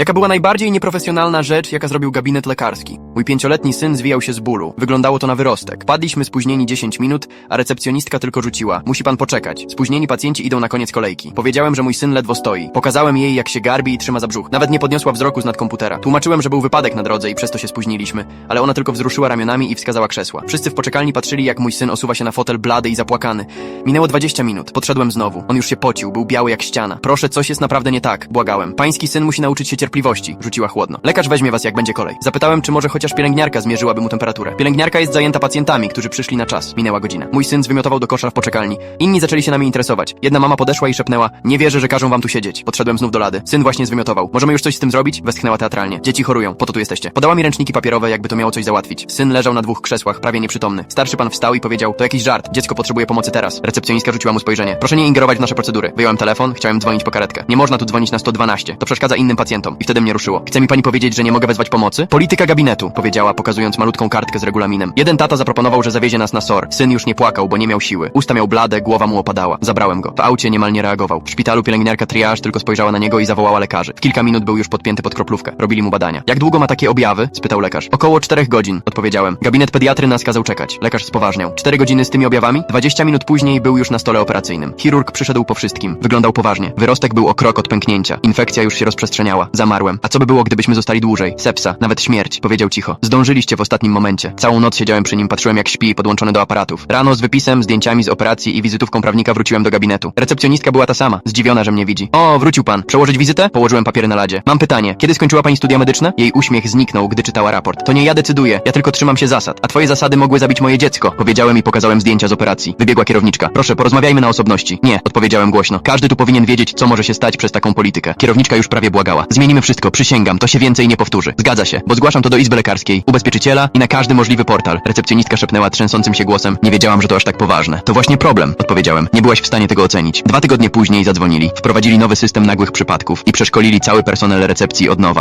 Jaka była najbardziej nieprofesjonalna rzecz, jaka zrobił gabinet lekarski? Mój pięcioletni syn zwijał się z bólu. Wyglądało to na wyrostek. Padliśmy spóźnieni 10 minut, a recepcjonistka tylko rzuciła. Musi pan poczekać. Spóźnieni pacjenci idą na koniec kolejki. Powiedziałem, że mój syn ledwo stoi. Pokazałem jej, jak się garbi i trzyma za brzuch. Nawet nie podniosła wzroku z nad komputera. Tłumaczyłem, że był wypadek na drodze i przez to się spóźniliśmy, ale ona tylko wzruszyła ramionami i wskazała krzesła. Wszyscy w poczekalni patrzyli, jak mój syn osuwa się na fotel blady i zapłakany. Minęło 20 minut. Podszedłem znowu. On już się pocił, był biały jak ściana. Proszę, coś jest naprawdę nie tak. Błagałem. Pański syn musi nauczyć się cierpliwości. Rzuciła chłodno. Lekarz weźmie was, jak będzie kolej. Zapytałem, czy może chociaż pielęgniarka zmierzyłaby mu temperaturę. Pielęgniarka jest zajęta pacjentami, którzy przyszli na czas. Minęła godzina. Mój syn zwymiotował do kosza w poczekalni. Inni zaczęli się nami interesować. Jedna mama podeszła i szepnęła: Nie wierzę, że każą wam tu siedzieć. Podszedłem znów do lady. Syn właśnie zwymiotował. Możemy już coś z tym zrobić? Westchnęła teatralnie. Dzieci chorują. Po to tu jesteście. Podała mi ręczniki papierowe, jakby to miało coś załatwić. Syn leżał na dwóch krzesłach, prawie nieprzytomny. Starszy pan wstał i powiedział: To jakiś żart. Dziecko potrzebuje pomocy teraz. Recepcjonistka rzuciła mu spojrzenie. Proszę nie ingerować w nasze procedury. Wyjąłem telefon, chciałem dzwonić po karetkę. Nie można tu dzwonić na 112. To przeszkadza innym pacjentom. I wtedy mnie ruszyło. Chce mi pani powiedzieć, że nie mogę wezwać pomocy? Polityka gabinetu, powiedziała, pokazując malutką kartkę z regulaminem. Jeden tata zaproponował, że zawiezie nas na SOR. Syn już nie płakał, bo nie miał siły. Usta miał blade, głowa mu opadała. Zabrałem go. W aucie niemal nie reagował. W szpitalu pielęgniarka triage tylko spojrzała na niego i zawołała lekarzy. W kilka minut był już podpięty pod kroplówkę. Robili mu badania. Jak długo ma takie objawy? spytał lekarz. Około czterech godzin, odpowiedziałem. Gabinet pediatry nas kazał czekać. Lekarz spoważniał. Cztery godziny z tymi objawami? Dwadzieścia minut później był już na stole operacyjnym. Chirurg przyszedł po wszystkim. Wyglądał poważnie. Wyrostek był o krok od pęknięcia. Infekcja już się rozprzestrzeniała. Zamarłem. A co by było, gdybyśmy zostali dłużej? Sepsa, nawet śmierć, powiedział cicho. Zdążyliście w ostatnim momencie. Całą noc siedziałem przy nim, patrzyłem jak śpi, podłączony do aparatów. Rano z wypisem, zdjęciami z operacji i wizytówką prawnika wróciłem do gabinetu. Recepcjonistka była ta sama, zdziwiona, że mnie widzi. O, wrócił pan. Przełożyć wizytę? Położyłem papiery na ladzie. Mam pytanie. Kiedy skończyła pani studia medyczne? Jej uśmiech zniknął, gdy czytała raport. To nie ja decyduję, ja tylko trzymam się zasad. A twoje zasady mogły zabić moje dziecko. Powiedziałem i pokazałem zdjęcia z operacji. Wybiegła kierowniczka. Proszę, porozmawiajmy na osobności. Nie, odpowiedziałem głośno. Każdy tu powinien wiedzieć, co może się stać przez taką politykę. Kierowniczka już prawie błagała. Zmienimy wszystko, przysięgam, to się więcej nie powtórzy. Zgadza się, bo zgłaszam to do Izby Lekarskiej, ubezpieczyciela i na każdy możliwy portal. Recepcjonistka szepnęła trzęsącym się głosem. Nie wiedziałam, że to aż tak poważne. To właśnie problem, odpowiedziałem. Nie byłaś w stanie tego ocenić. Dwa tygodnie później zadzwonili. Wprowadzili nowy system nagłych przypadków i przeszkolili cały personel recepcji od nowa.